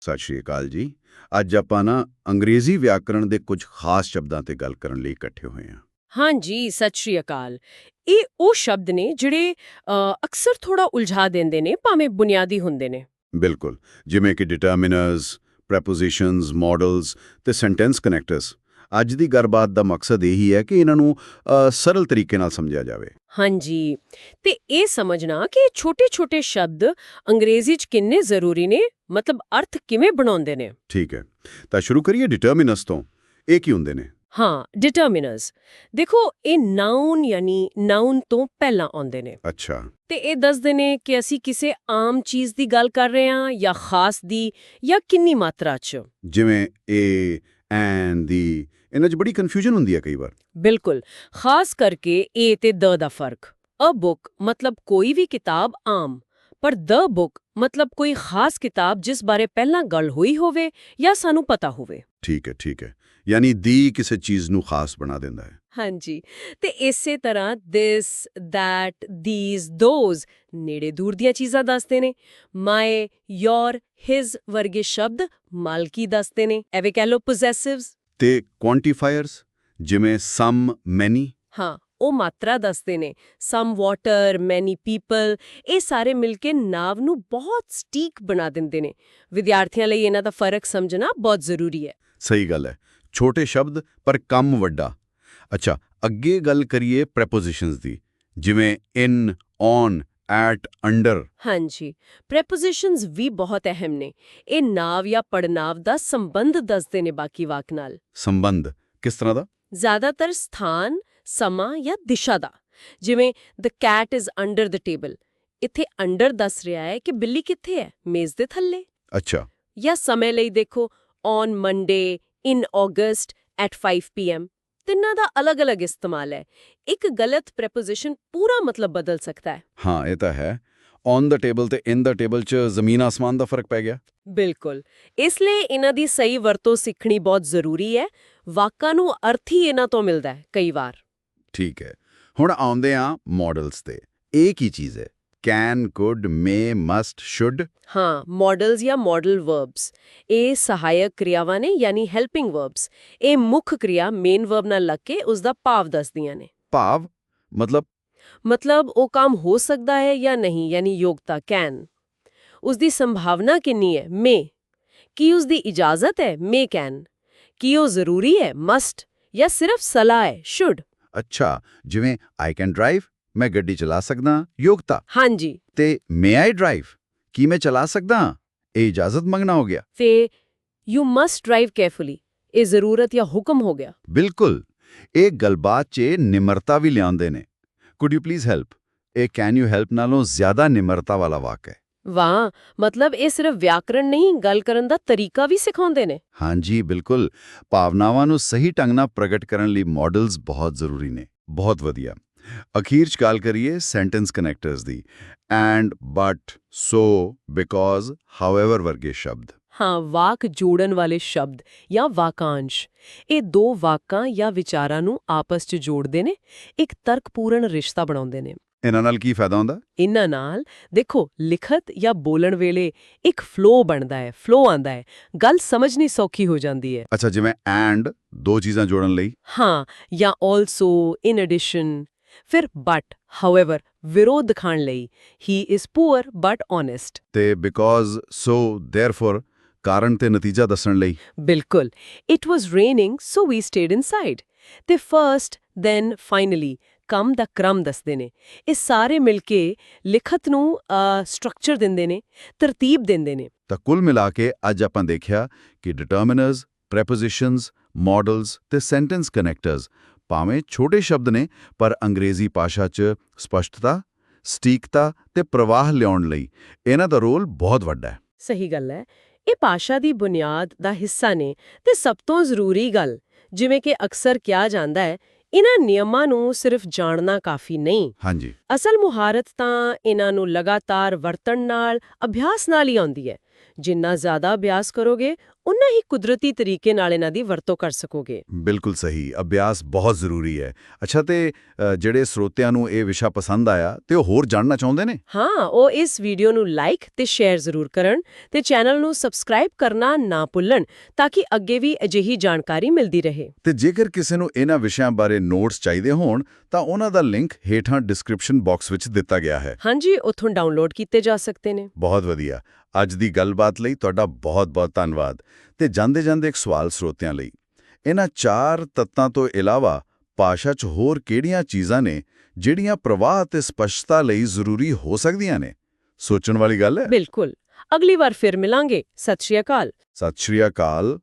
ਸਤਿ ਸ਼੍ਰੀ ਅਕਾਲ ਜੀ। ਅੱਜ ਆਪਾਂ ਨਾ ਅੰਗਰੇਜ਼ੀ ਵਿਆਕਰਣ ਦੇ ਕੁਝ ਖਾਸ ਸ਼ਬਦਾਂ ਤੇ ਗੱਲ ਕਰਨ ਲਈ ਇਕੱਠੇ ਹੋਏ ਹਾਂ। ਹਾਂਜੀ ਸਤਿ ਸ਼੍ਰੀ ਅਕਾਲ। ਇਹ ਉਹ ਸ਼ਬਦ ਨੇ ਜਿਹੜੇ ਅਕਸਰ ਥੋੜਾ ਉਲਝਾ ਦਿੰਦੇ ਨੇ ਭਾਵੇਂ ਬੁਨਿਆਦੀ ਹੁੰਦੇ ਨੇ। ਬਿਲਕੁਲ। ਜਿਵੇਂ ਕਿ ਡਿਟਰਮਿਨਰਸ ਪ੍ਰੈਪੋਜੀਸ਼ਨਸ ਮਾਡਲਸ ਤੇ ਸੈਂਟੈਂਸ ਕਨੈਕਟਰਸ ਅੱਜ ਦੀ ਗੱਲਬਾਤ ਦਾ ਮਕਸਦ ਇਹੀ ਹੈ ਕਿ ਇਹਨਾਂ ਨੂੰ ਸਰਲ ਤਰੀਕੇ ਨਾਲ ਸਮਝਿਆ ਜਾਵੇ। ਹਾਂਜੀ। ਤੇ ਇਹ ਸਮਝਣਾ ਕਿ ਛੋਟੇ-ਛੋਟੇ ਸ਼ਬਦ ਅੰਗਰੇਜ਼ੀ 'ਚ ਕਿੰਨੇ ਜ਼ਰੂਰੀ ਨੇ? ਮਤਲਬ ਅਰਥ ਕਿਵੇਂ ਬਣਾਉਂਦੇ ਨੇ? ਠੀਕ ਹੈ। ਤਾਂ ਸ਼ੁਰੂ ਕਰੀਏ ਡਿਟਰਮਿਨਰਸ ਤੋਂ। ਇਹ ਕੀ ਹੁੰਦੇ ਨੇ? ਹਾਂ ਡਿਟਰਮਿਨਰਸ ਦੇਖੋ ਇਹ ਨਾਉਨ ਯਾਨੀ ਨਾਉਨ ਤੋਂ ਪਹਿਲਾਂ ਆਉਂਦੇ ਨੇ। ਅੱਛਾ। ਤੇ ਇਹ ਦੱਸਦੇ ਨੇ ਕਿ ਅਸੀਂ ਕਿਸੇ ਆਮ ਚੀਜ਼ ਦੀ ਗੱਲ ਕਰ ਰਹੇ ਹਾਂ ਜਾਂ ਖਾਸ ਦੀ ਜਾਂ ਕਿੰਨੀ ਮਾਤਰਾ 'ਚ। ਜਿਵੇਂ ਏ ਐਂਡ ਦੀ ਇਹਨਾਂ 'ਚ ਬੜੀ ਕਨਫਿਊਜ਼ਨ ਹੁੰਦੀ ਹੈ ਕਈ ਵਾਰ। ਬਿਲਕੁਲ। ਖਾਸ ਕਰਕੇ ਏ ਤੇ ਦ ਦਾ ਫ਼ਰਕ। ਅ ਬੁੱਕ ਮਤਲਬ ਕੋਈ ਵੀ ਕਿਤਾਬ ਆਮ ਪਰ ਦ ਬੁੱਕ ਮਤਲਬ ਕੋਈ ਖਾਸ ਕਿਤਾਬ ਜਿਸ ਬਾਰੇ ਪਹਿਲਾਂ ਗੱਲ ਹੋਈ ਹੋਵੇ ਜਾਂ ਸਾਨੂੰ ਪਤਾ ਹੋਵੇ। ਠੀਕ ਹੈ ਠੀਕ ਹੈ। ਯਾਨੀ ਦੀ ਕਿਸੇ ਚੀਜ਼ ਨੂੰ ਖਾਸ ਬਣਾ ਦਿੰਦਾ ਹੈ। ਹਾਂਜੀ। ਤੇ ਇਸੇ ਤਰ੍ਹਾਂ this that these those ਨੇੜੇ ਦੂਰ ਦੀਆਂ ਚੀਜ਼ਾਂ ਦੱਸਦੇ ਨੇ। my your his ਵਰਗੇ ਸ਼ਬਦ ਮਾਲਕੀ ਦੱਸਦੇ ਨੇ। ਐਵੇਂ ਕਹਿ ਲਓ possessives ਤੇ ਕੁਆਂਟੀਫਾਇਰਸ ਜਿਵੇਂ ਸਮ ਮੈਨੀ ਹਾਂ ਉਹ ਮਾਤਰਾ ਦੱਸਦੇ ਨੇ। ਸਮ ਵਾਟਰ ਮੈਨੀ ਪੀਪਲ ਇਹ ਸਾਰੇ ਮਿਲ ਕੇ ਨਾਵ ਨੂੰ ਬਹੁਤ ਸਟੀਕ ਬਣਾ ਦਿੰਦੇ ਨੇ। ਵਿਦਿਆਰਥੀਆਂ ਲਈ ਇਹਨਾਂ ਦਾ ਫ਼ਰਕ ਸਮਝਣਾ ਬਹੁਤ ਜ਼ਰੂਰੀ ਹੈ। ਸਹੀ ਗੱਲ ਹੈ। ਛੋਟੇ ਸ਼ਬਦ ਪਰ ਕੰਮ ਵੱਡਾ। ਅੱਛਾ ਅੱਗੇ ਗੱਲ ਕਰੀਏ ਪ੍ਰੈਪੋਜੀਸ਼ਨਸ ਦੀ। ਜਿਵੇਂ ਇਨ ਔਨ ਐਟ ਅੰਡਰ ਹਾਂਜੀ। ਪ੍ਰੈਪੋਜੀਸ਼ਨਸ ਵੀ ਬਹੁਤ ਅਹਿਮ ਨੇ। ਇਹ ਨਾਵ ਜਾਂ ਪੜਨਾਵ ਦਾ ਸੰਬੰਧ ਦੱਸਦੇ ਨੇ ਬਾਕੀ ਵਾਕ ਨਾਲ। ਸੰਬੰਧ ਕਿਸ ਤਰ੍ਹਾਂ ਦਾ? ਜ਼ਿਆਦਾਤਰ ਸਥਾਨ ਸਮਾਂ ਜਾਂ ਦਿਸ਼ਾ ਦਾ। ਜਿਵੇਂ the cat is under the table. ਇੱਥੇ ਅੰਡਰ ਦੱਸ ਰਿਹਾ ਹੈ ਕਿ ਬਿੱਲੀ ਕਿੱਥੇ ਹੈ? ਮੇਜ਼ ਦੇ ਥੱਲੇ। ਅੱਛਾ। ਜਾਂ ਸਮੇਂ ਲਈ ਦੇਖੋ on Monday in August at 5 pm ਤਿੰਨਾਂ ਦਾ ਅਲੱਗ-ਅਲੱਗ ਇਸਤੇਮਾਲ ਹੈ। ਇੱਕ ਗਲਤ ਪ੍ਰੈਪੋਜੀਸ਼ਨ ਪੂਰਾ ਮਤਲਬ ਬਦਲ ਸਕਦਾ ਹੈ। ਹਾਂ ਇਹ ਤਾਂ ਹੈ। ਔਨ ਦਾ ਟੇਬਲ ਤੇ ਇਨ ਦਾ ਟੇਬਲ 'ਚ ਜ਼ਮੀਨ ਆਸਮਾਨ ਦਾ ਫ਼ਰਕ ਪੈ ਗਿਆ। ਬਿਲਕੁਲ। ਇਸ ਲਈ ਇਹਨਾਂ ਦੀ ਸਹੀ ਵਰਤੋਂ ਸਿੱਖਣੀ ਬਹੁਤ ਜ਼ਰੂਰੀ ਹੈ। ਵਾਕਾਂ ਨੂੰ ਅਰਥ ਹੀ ਇਹਨਾਂ ਤੋਂ ਮਿਲਦਾ ਹੈ ਕਈ ਵਾਰ। ਠੀਕ ਹੈ। ਹੁਣ ਆਉਂਦੇ ਆ ਮਾਡਲਸ ਤੇ। ਇਹ ਕੀ ਚੀਜ਼ ਹੈ? Can could may must should ਹਾਂ ਮਾਡਲਸ ਜਾਂ ਮਾਡਲ ਵਰਬਸ ਇਹ ਸਹਾਇਕ ਕ੍ਰਿਆਵਾਂ ਨੇ ਯਾਨੀ ਹੈਲਪਿੰਗ ਵਰਬਸ ਇਹ ਮੁੱਖ ਕ੍ਰਿਆ ਮੇਨ ਵਰਬ ਨਾਲ ਲੱਗ ਕੇ ਉਸ ਦਾ ਭਾਵ ਦੱਸਦੀਆਂ ਨੇ ਭਾਵ ਮਤਲਬ ਮਤਲਬ ਉਹ ਕੰਮ ਹੋ ਸਕਦਾ ਹੈ ਜਾਂ ਨਹੀਂ ਯਾਨੀ ਯੋਗਤਾ ਕੈਨ ਉਸ ਦੀ ਸੰਭਾਵਨਾ ਕਿੰਨੀ ਹੈ ਮੇ ਕੀ ਉਸ ਦੀ ਇਜਾਜ਼ਤ ਹੈ ਮੇ ਕੈਨ ਕੀ ਉਹ ਜ਼ਰੂਰੀ ਹੈ ਮਸਟ ਜਾਂ ਸਿਰਫ ਸਲਾਹ ਹੈ ਸ਼ੁੱਡ ਅੱਛਾ ਜਿਵੇਂ ਆਈ ਕੈਨ ਡਰਾਈਵ ਮੈਂ ਗੱਡੀ ਚਲਾ ਸਕਦਾ ਯੋਗਤਾ। ਹਾਂਜੀ। ਤੇ ਮੇ ਆਈ ਡਰਾਈਵ ਕੀ ਮੈਂ ਚਲਾ ਸਕਦਾ? ਇਹ ਇਜਾਜ਼ਤ ਮੰਗਣਾ ਹੋ ਗਿਆ। ਤੇ ਯੂ ਮਸਟ ਡਰਾਈਵ ਕੇਅਰਫੁਲੀ ਇਹ ਜ਼ਰੂਰਤ ਜਾਂ ਹੁਕਮ ਹੋ ਗਿਆ। ਬਿਲਕੁਲ। ਇਹ ਗੱਲਬਾਤ 'ਚ ਨਿਮਰਤਾ ਵੀ ਲਿਆਉਂਦੇ ਨੇ। ਕੁਡ ਯੂ ਪਲੀਜ਼ ਹੈਲਪ ਇਹ ਕੈਨ ਯੂ ਹੈਲਪ ਨਾਲੋਂ ਜ਼ਿਆਦਾ ਨਿਮਰਤਾ ਵਾਲਾ ਵਾਕ ਹੈ। ਵਾਹ! ਮਤਲਬ ਇਹ ਸਿਰਫ ਵਿਆਕਰਣ ਨਹੀਂ ਗੱਲ ਕਰਨ ਦਾ ਤਰੀਕਾ ਵੀ ਸਿਖਾਉਂਦੇ ਨੇ। ਹਾਂਜੀ ਬਿਲਕੁਲ। ਭਾਵਨਾਵਾਂ ਨੂੰ ਸਹੀ ਢੰਗ ਨਾਲ ਪ੍ਰਗਟ ਕਰਨ ਲਈ ਮਾਡਲਸ ਬਹੁਤ ਜ਼ਰੂਰੀ ਨੇ। ਬਹੁਤ ਵਧੀਆ। ਅਖੀਰ 'ਚ ਗੱਲ ਕਰੀਏ sentence connectors the. And but so because however ਵਰਗੇ ਸ਼ਬਦ। ਹਾਂ ਵਾਕ ਜੋੜਨ ਵਾਲੇ ਸ਼ਬਦ ਜਾਂ ਵਾਕਾਂਸ਼। ਇਹ ਦੋ ਵਾਕਾਂ ਜਾਂ ਵਿਚਾਰਾਂ ਨੂੰ ਆਪਸ 'ਚ ਜੋੜਦੇ ਨੇ ਇੱਕ ਤਰਕਪੂਰਨ ਰਿਸ਼ਤਾ ਬਣਾਉਂਦੇ ਨੇ। ਇਹਨਾਂ ਨਾਲ ਕੀ ਫਾਇਦਾ ਹੁੰਦਾ? ਇਹਨਾਂ ਨਾਲ ਦੇਖੋ ਲਿਖਤ ਜਾਂ ਬੋਲਣ ਵੇਲੇ ਇੱਕ ਫਲੋ ਬਣਦਾ ਹੈ ਫਲੋ ਆਂਦਾ ਹੈ। ਗੱਲ ਸਮਝਣੀ ਸੌਖੀ ਹੋ ਜਾਂਦੀ ਹੈ। ਅੱਛਾ ਜਿਵੇਂ ਐਂਡ ਦੋ ਚੀਜ਼ਾਂ ਜੋੜਨ ਲਈ। ਹਾਂ ਜਾਂ ਆਲਸੋ ਇਨ ਐਡੀਸ਼ਨ ਫਿਰ ਬਟ ਹਾਊਐਵਰ ਵਿਰੋਧ ਦਿਖਾਣ ਲਈ he is poor but honest ਤੇ ਬਿਕੋਜ਼ ਸੋ ਥੈਰਫੋਰ ਕਾਰਨ ਤੇ ਨਤੀਜਾ ਦੱਸਣ ਲਈ। ਬਿਲਕੁਲ it was raining so we stayed inside ਤੇ ਫਰਸਟ ਦੈਨ ਫਾਈਨਲੀ ਕੰਮ ਦਾ ਕ੍ਰਮ ਦੱਸਦੇ ਨੇ। ਇਹ ਸਾਰੇ ਮਿਲ ਕੇ ਲਿਖਤ ਨੂੰ ਸਟਰਕਚਰ ਦਿੰਦੇ ਨੇ ਤਰਤੀਬ ਦਿੰਦੇ ਨੇ। ਤਾਂ ਕੁੱਲ ਮਿਲਾ ਕੇ ਅੱਜ ਆਪਾਂ ਦੇਖਿਆ ਕਿ ਡਿਟਰਮਿਨਰਸ ਪ੍ਰੈਪੋਜੀਸ਼ਨਸ ਮਾਡਲਸ ਤੇ ਸੈਂਟੈਂਸ ਕਨੈਕਟਰਸ ਭਾਵੇਂ ਛੋਟੇ ਸ਼ਬਦ ਨੇ ਪਰ ਅੰਗਰੇਜ਼ੀ ਭਾਸ਼ਾ 'ਚ ਸਪਸ਼ਟਤਾ ਸਟੀਕਤਾ ਤੇ ਪ੍ਰਵਾਹ ਲਿਆਉਣ ਲਈ ਇਹਨਾਂ ਦਾ ਰੋਲ ਬਹੁਤ ਵੱਡਾ ਹੈ। ਸਹੀ ਗੱਲ ਹੈ। ਇਹ ਭਾਸ਼ਾ ਦੀ ਬੁਨਿਆਦ ਦਾ ਹਿੱਸਾ ਨੇ ਤੇ ਸਭ ਤੋਂ ਜ਼ਰੂਰੀ ਗੱਲ ਜਿਵੇਂ ਕਿ ਅਕਸਰ ਕਿਹਾ ਜਾਂਦਾ ਹੈ ਇਹਨਾਂ ਨਿਯਮਾਂ ਨੂੰ ਸਿਰਫ ਜਾਣਨਾ ਕਾਫੀ ਨਹੀਂ। ਹਾਂਜੀ। ਅਸਲ ਮੁਹਾਰਤ ਤਾਂ ਇਹਨਾਂ ਨੂੰ ਲਗਾਤਾਰ ਵਰਤਣ ਨਾਲ ਅਭਿਆਸ ਨਾਲ ਹੀ ਆਉਂਦੀ ਹੈ। ਜਿੰਨਾ ਜ਼ਿਆਦਾ ਅਭਿਆਸ ਕਰੋਗੇ ਉਨਾ ਹੀ ਕੁਦਰਤੀ ਤਰੀਕੇ ਨਾਲ ਇਹਨਾਂ ਦੀ ਵਰਤੋਂ ਕਰ ਸਕੋਗੇ। ਬਿਲਕੁਲ ਸਹੀ। ਅਭਿਆਸ ਬਹੁਤ ਜ਼ਰੂਰੀ ਹੈ। ਅੱਛਾ ਤੇ ਜਿਹੜੇ ਸਰੋਤਿਆਂ ਨੂੰ ਇਹ ਵਿਸ਼ਾ ਪਸੰਦ ਆਇਆ ਤੇ ਉਹ ਹੋਰ ਜਾਣਨਾ ਚਾਹੁੰਦੇ ਨੇ? ਹਾਂ ਉਹ ਇਸ ਵੀਡੀਓ ਨੂੰ ਲਾਈਕ ਤੇ ਸ਼ੇਅਰ ਜ਼ਰੂਰ ਕਰਨ ਤੇ ਚੈਨਲ ਨੂੰ ਸਬਸਕ੍ਰਾਈਬ ਕਰਨਾ ਨਾ ਭੁੱਲਣ ਤਾਂ ਕਿ ਅੱਗੇ ਵੀ ਅਜਿਹੀ ਜਾਣਕਾਰੀ ਮਿਲਦੀ ਰਹੇ। ਤੇ ਜੇਕਰ ਕਿਸੇ ਨੂੰ ਇਹਨਾਂ ਵਿਸ਼ਿਆਂ ਬਾਰੇ ਨੋਟਸ ਚਾਹੀਦੇ ਹੋਣ ਤਾਂ ਉਹਨਾਂ ਦਾ ਲਿੰਕ ਹੇਠਾਂ ਡਿਸਕ੍ਰਿਪਸ਼ਨ ਬਾਕਸ ਵਿੱਚ ਦਿੱਤਾ ਗਿਆ ਹੈ। ਹਾਂਜੀ ਉੱਥੋਂ ਡਾਊਨਲੋਡ ਕੀਤੇ ਜਾ ਸਕਦੇ ਨੇ। ਬਹੁਤ ਵਧੀਆ। ਅੱਜ ਦੀ ਗੱਲਬਾਤ ਲਈ ਤੁਹਾਡਾ ਬਹੁਤ-ਬਹੁਤ ਧੰਨਵਾਦ। ਤੇ ਜਾਂਦੇ ਜਾਂਦੇ ਇੱਕ ਸਵਾਲ ਸਰੋਤਿਆਂ ਲਈ। ਇਹਨਾਂ ਚਾਰ ਤੱਤਾਂ ਤੋਂ ਇਲਾਵਾ ਭਾਸ਼ਾ 'ਚ ਹੋਰ ਕਿਹੜੀਆਂ ਚੀਜ਼ਾਂ ਨੇ ਜਿਹੜੀਆਂ ਪ੍ਰਵਾਹ ਤੇ ਸਪਸ਼ਟਤਾ ਲਈ ਜ਼ਰੂਰੀ ਹੋ ਸਕਦੀਆਂ ਨੇ? ਸੋਚਣ ਵਾਲੀ ਗੱਲ ਹੈ? ਬਿਲਕੁਲ। ਅਗਲੀ ਵਾਰ ਫਿਰ ਮਿਲਾਂਗੇ। ਸਤਿ ਸ਼੍ਰੀ ਅਕਾਲ। ਸਤਿ ਸ਼੍ਰੀ ਅਕਾਲ।